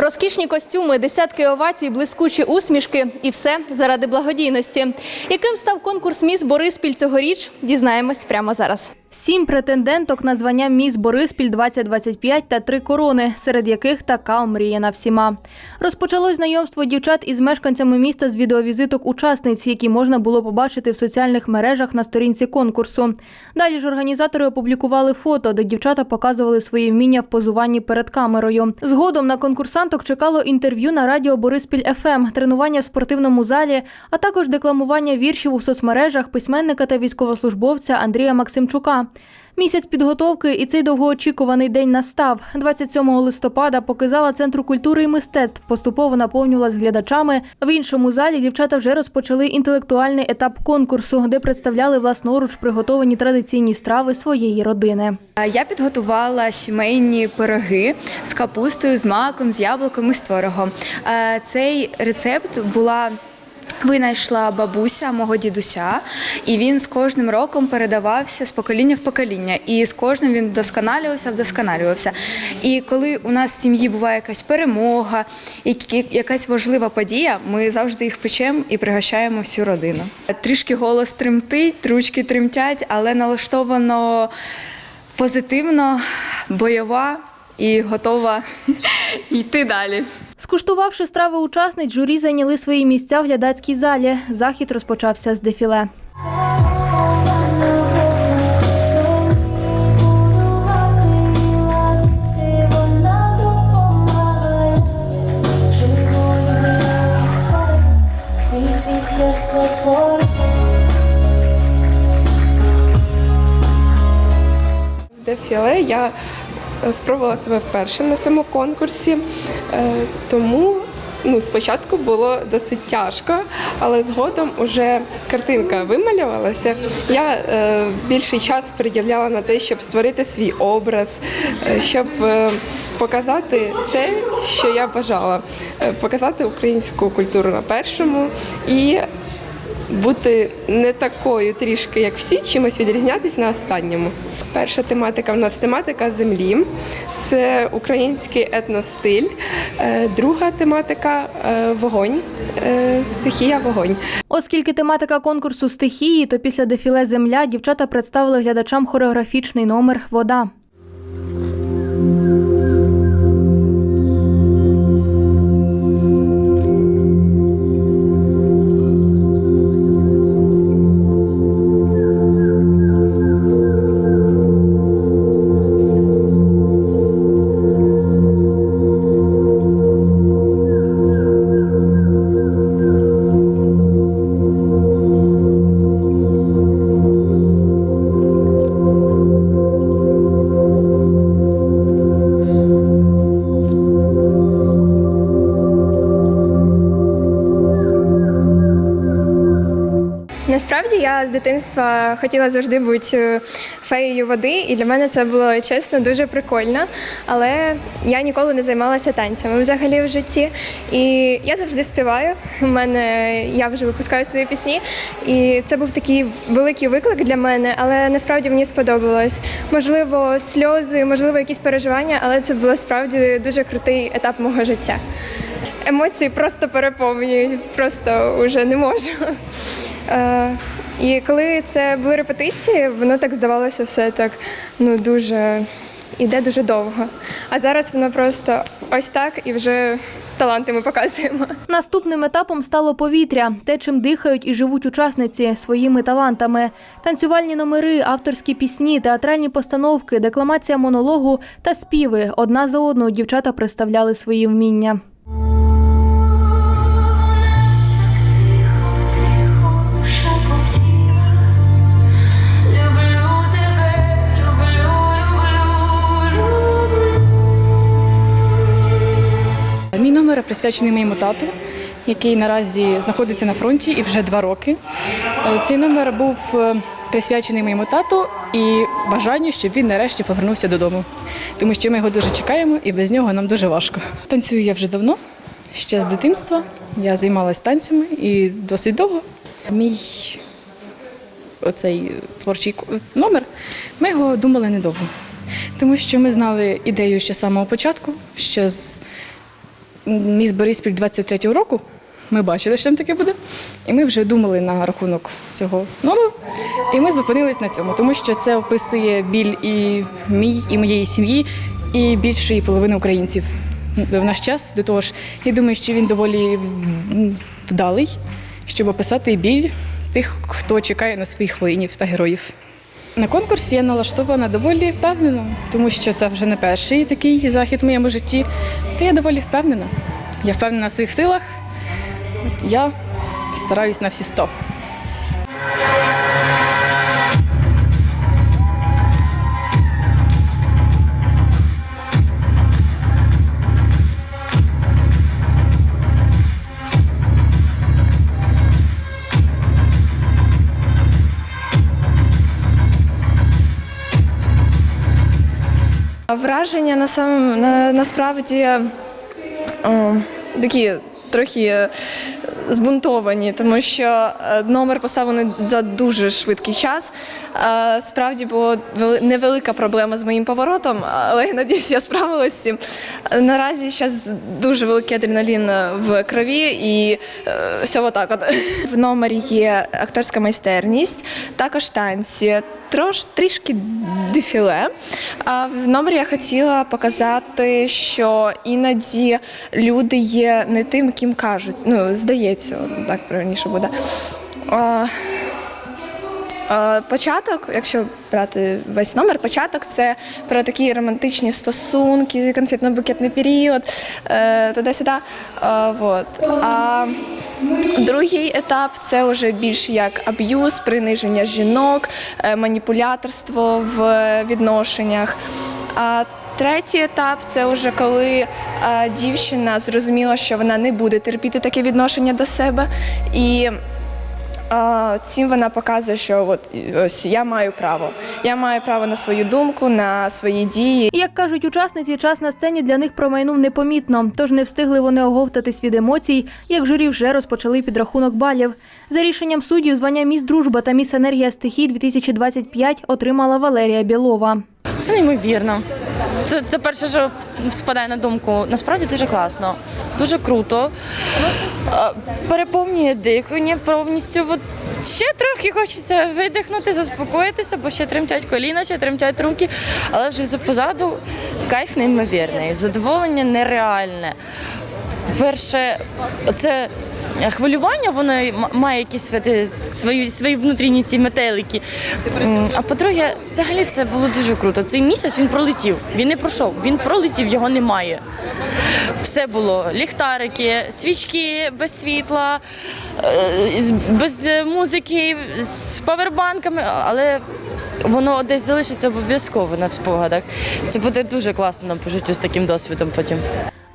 Розкішні костюми, десятки овацій, блискучі усмішки і все заради благодійності. Яким став конкурс Міс Бориспіль цьогоріч? Дізнаємось прямо зараз. Сім претенденток на звання Міс Бориспіль 2025 та три корони, серед яких така омріяна всіма. Розпочалось знайомство дівчат із мешканцями міста з відеовізиток учасниць, які можна було побачити в соціальних мережах на сторінці конкурсу. Далі ж організатори опублікували фото, де дівчата показували свої вміння в позуванні перед камерою. Згодом на конкурсанток чекало інтерв'ю на радіо Бориспіль ФМ, тренування в спортивному залі, а також декламування віршів у соцмережах письменника та військовослужбовця Андрія Максимчука. Місяць підготовки і цей довгоочікуваний день настав. 27 листопада поки зала Центру культури і мистецтв поступово наповнювалась глядачами. В іншому залі дівчата вже розпочали інтелектуальний етап конкурсу, де представляли власноруч приготовані традиційні страви своєї родини. Я підготувала сімейні пироги з капустою, з маком, з яблуком і з творогом. Е, Цей рецепт була. Винайшла бабуся мого дідуся, і він з кожним роком передавався з покоління в покоління. І з кожним він вдосконалювався, вдосконалювався. І коли у нас в сім'ї буває якась перемога, якась важлива подія, ми завжди їх печемо і пригощаємо всю родину. Трішки голос тремтить, ручки тремтять, але налаштовано позитивно, бойова і готова йти далі. Скуштувавши страви учасниць, журі зайняли свої місця в глядацькій залі. Захід розпочався з дефіле. Дефіле я спробувала себе вперше на цьому конкурсі, е, тому ну, спочатку було досить тяжко, але згодом уже картинка вималювалася. Я е, більший час приділяла на те, щоб створити свій образ, е, щоб е, показати те, що я бажала, Е, показати українську культуру на першому і бути не такою трішки, як всі, чимось відрізнятись на останньому. Перша тематика в нас тематика землі, це український етностиль. Е, Друга тематика е, вогонь, е, стихія вогонь. Оскільки тематика конкурсу стихії, то після дефіле Земля дівчата представили глядачам хореографічний номер Вода. Я з дитинства хотіла завжди бути е, феєю води, і для мене це було чесно дуже прикольно. Але я ніколи не займалася танцями взагалі в житті. І я завжди співаю. У мене я вже випускаю свої пісні, і це був такий великий виклик для мене, але насправді мені сподобалось. Можливо, сльози, можливо, якісь переживання, але це було справді дуже крутий етап мого життя. Емоції просто переповнюють, просто вже не можу. І коли це були репетиції, воно так здавалося все так ну дуже іде дуже довго. А зараз воно просто ось так і вже таланти ми показуємо. Наступним етапом стало повітря, те, чим дихають і живуть учасниці своїми талантами. Танцювальні номери, авторські пісні, театральні постановки, декламація монологу та співи. Одна за одною дівчата представляли свої вміння. Присвячений моєму тату, який наразі знаходиться на фронті і вже два роки. Е, Цей номер був е, присвячений моєму тату і бажанню, щоб він нарешті повернувся додому. Тому що ми його дуже чекаємо і без нього нам дуже важко. Танцюю я вже давно, ще з дитинства. Я займалась танцями і досить довго. Мій оцей творчий номер, ми його думали недовго. Тому що ми знали ідею ще з самого початку, ще з міс Бориспіль 23-го року. Ми бачили, що там таке буде. І ми вже думали на рахунок цього номеру. І ми зупинились на цьому, тому що це описує біль і мій, і моєї сім'ї, і більшої половини українців в наш час. До того ж, я думаю, що він доволі вдалий, щоб описати біль тих, хто чекає на своїх воїнів та героїв. На конкурсі я налаштована доволі впевнено, тому що це вже не перший такий захід в моєму житті. Та я доволі впевнена. Я впевнена в своїх силах. Я стараюсь на всі сто. Враження на сам, на, насправді о, такі трохи е, збунтовані, тому що е, номер поставлений за дуже швидкий час. Е, Справді була вели- невелика проблема з моїм поворотом, але я надіюсь, я справилася з цим. Наразі зараз дуже великий адреналін е, в крові і все отак. От. В номері є акторська майстерність, також танці, трош, трішки дефіле. А в номері я хотіла показати, що іноді люди є не тим, ким кажуть. Ну, здається, так правильніше буде. А, а, Початок, якщо брати весь номер, початок це про такі романтичні стосунки, конфетно-букетний період, е, туди-сюди. А, вот. А другий етап це вже більш як аб'юз, приниження жінок, е, маніпуляторство в відношеннях. А Третій етап це вже коли е, дівчина зрозуміла, що вона не буде терпіти таке відношення до себе, і е, цим вона показує, що от ось я маю право. Я маю право на свою думку, на свої дії. Як кажуть учасниці, час на сцені для них промайнув непомітно, тож не встигли вони оговтатись від емоцій, як журі вже розпочали підрахунок балів. За рішенням суддів, звання міс Дружба та міс Енергія стихій 2025 отримала Валерія Білова. Це неймовірно. Це, це перше, що спадає на думку. Насправді дуже класно, дуже круто. Переповнює дихання повністю. От ще трохи хочеться видихнути, заспокоїтися, бо ще тремтять коліна, ще тремтять руки. Але вже позаду кайф неймовірний, задоволення нереальне. Перше, це хвилювання, воно має якісь е, свої, свої внутрішні ці метелики. А по-друге, взагалі це було дуже круто. Цей місяць він пролетів. Він не пройшов, він пролетів, його немає. Все було ліхтарики, свічки без світла, е, без е, музики, з павербанками, але воно десь залишиться обов'язково на спогадах. Це буде дуже класно нам по життю з таким досвідом потім.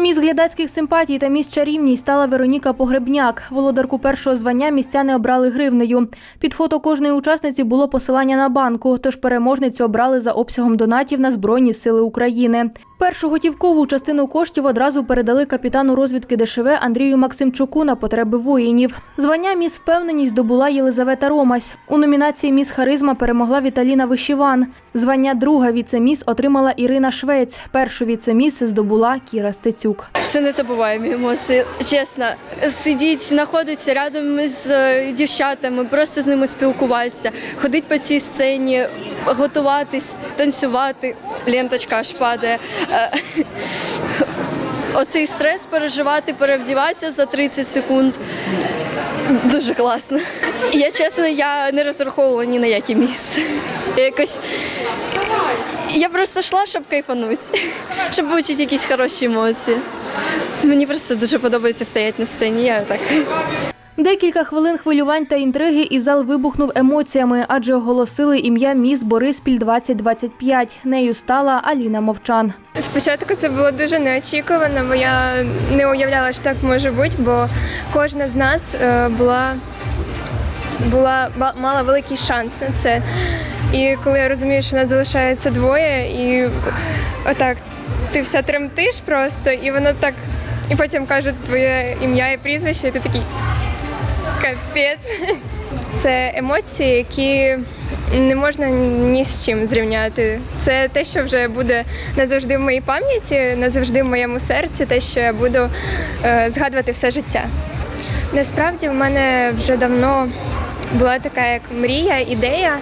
Міс глядацьких симпатій та міс чарівність стала Вероніка Погребняк. Володарку першого звання містяни обрали гривнею. Під фото кожної учасниці було посилання на банку, тож переможницю обрали за обсягом донатів на Збройні Сили України. Першу готівкову частину коштів одразу передали капітану розвідки ДШВ Андрію Максимчуку на потреби воїнів. Звання міс впевненість здобула Єлизавета Ромась. У номінації Міс Харизма перемогла Віталіна Вишіван. Звання друга віцеміс отримала Ірина Швець. Першу віцеміс здобула Кіра Стецюк. Це незабуваємі емоції. Чесно, сидіть, знаходитися рядом з е, дівчатами, просто з ними спілкуватися, ходити по цій сцені, готуватись, танцювати. Ленточка аж падає. Оцей стрес переживати, перевдіватися за 30 секунд. Дуже класно. Я чесно, я не розраховувала ні на яке місце. Якось я просто йшла, щоб кайфанути, щоб вивчити якісь хороші емоції. Мені просто дуже подобається стояти на сцені. Я так. Декілька хвилин хвилювань та інтриги, і зал вибухнув емоціями, адже оголосили ім'я міс Бориспіль 2025. Нею стала Аліна Мовчан. Спочатку це було дуже неочікувано, бо я не уявляла, що так може бути, бо кожна з нас е, була, була мала великий шанс на це. І коли я розумію, що нас залишається двоє, і отак ти все тремтиш просто, і воно так, і потім кажуть твоє ім'я і прізвище, і ти такий капець. Це емоції, які не можна ні з чим зрівняти. Це те, що вже буде назавжди в моїй пам'яті, назавжди в моєму серці, те, що я буду е, згадувати все життя. Насправді в мене вже давно була така як мрія, ідея.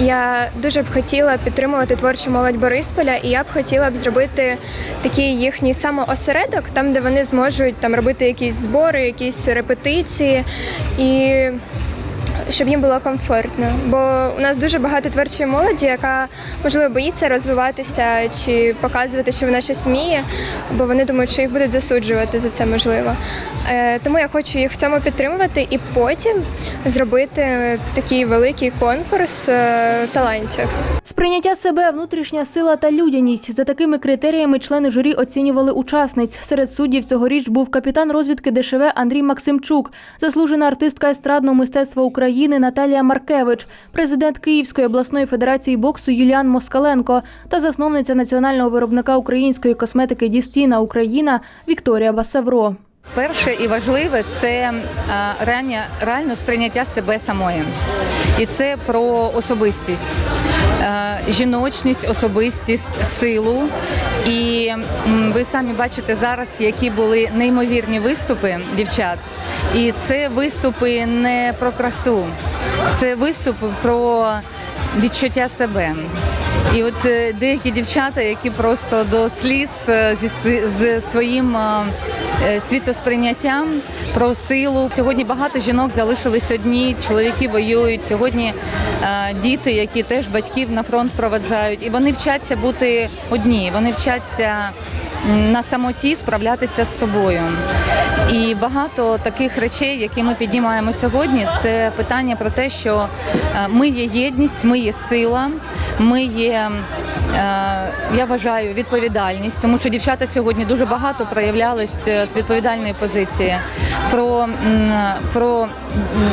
Я дуже б хотіла підтримувати творчу молодь Борисполя, і я б хотіла б зробити такий їхній самоосередок, там, де вони зможуть там робити якісь збори, якісь репетиції. І щоб їм було комфортно. Бо у нас дуже багато творчої молоді, яка можливо боїться розвиватися чи показувати, що вона щось вміє, бо вони думають, що їх будуть засуджувати за це можливо. Е, Тому я хочу їх в цьому підтримувати і потім зробити такий великий конкурс е, талантів. Сприйняття себе, внутрішня сила та людяність. За такими критеріями члени журі оцінювали учасниць. Серед суддів цьогоріч був капітан розвідки ДШВ Андрій Максимчук, заслужена артистка естрадного мистецтва України Наталія Маркевич, президент Київської обласної федерації боксу Юліан Москаленко та засновниця національного виробника української косметики Дістіна Україна Вікторія Басавро. Перше і важливе це е, реальне, реально сприйняття себе самої. І це про особистість, жіночність, особистість, силу. І ви самі бачите зараз, які були неймовірні виступи дівчат. І це виступи не про красу, це виступи про відчуття себе. І от е, деякі дівчата, які просто до сліз е, зі з своїм е, е, світосприйняттям про силу. Сьогодні багато жінок залишились одні, чоловіки воюють. Сьогодні е, діти, які теж батьків на фронт проведжають, і вони вчаться бути одні. Вони вчаться на самоті справлятися з собою. І багато таких речей, які ми піднімаємо сьогодні, це питання про те, що е, ми є єдність, ми є сила, ми є. Е, Я вважаю відповідальність, тому що дівчата сьогодні дуже багато проявлялись е, з відповідальної позиції про, про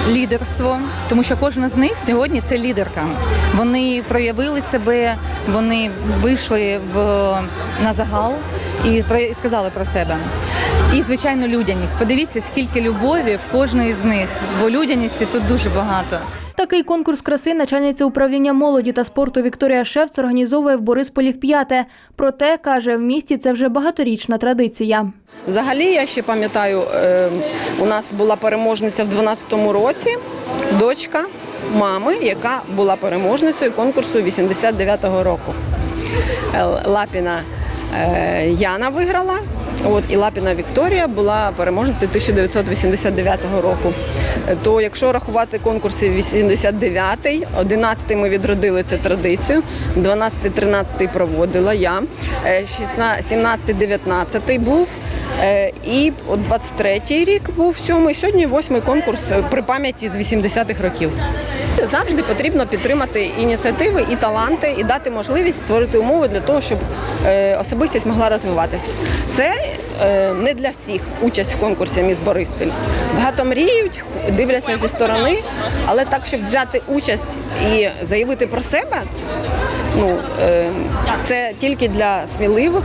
лідерство, тому що кожна з них сьогодні це лідерка. Вони проявили себе, вони вийшли в на загал і сказали про себе. І звичайно, людяність. Подивіться, скільки любові в кожної з них, бо людяності тут дуже багато. Такий конкурс краси начальниця управління молоді та спорту Вікторія Шевц організовує в Борисполі вп'яте. Проте каже, в місті це вже багаторічна традиція. Взагалі, я ще пам'ятаю, е, у нас була переможниця в 12-му році, дочка мами, яка була переможницею конкурсу 89-го року. Лапіна е, Яна виграла. От і Лапіна Вікторія була переможницею 1989 року. Е, То якщо рахувати конкурси 89-й, 11-й ми відродили цю традицію, 12-й, 13-й проводила я, е, 16 17-й, 19-й був. Е, І 23-й рік був сьомий, сьогодні восьмий конкурс е, при пам'яті з 80-х років. Завжди потрібно підтримати ініціативи і таланти, і дати можливість створити умови для того, щоб е, особистість могла розвиватися. Це не для всіх участь в конкурсі Міс Бориспіль. Багато мріють, дивляться зі сторони, але так, щоб взяти участь і заявити про себе, ну е, це тільки для сміливих.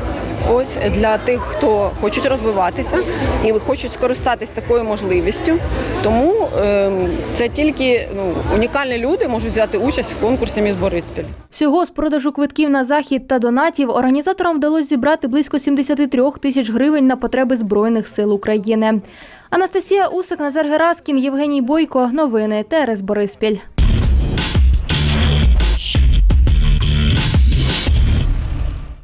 Ось для тих, хто хочуть розвиватися і хочуть скористатись такою можливістю. Тому е, це тільки ну, унікальні люди можуть взяти участь в конкурсі Міс Бориспіль. Всього з продажу квитків на захід та донатів організаторам вдалося зібрати близько 73 тисяч гривень на потреби Збройних сил України. Анастасія Усик, Назар Гераскін, Євгеній Бойко. Новини ТРС Бориспіль.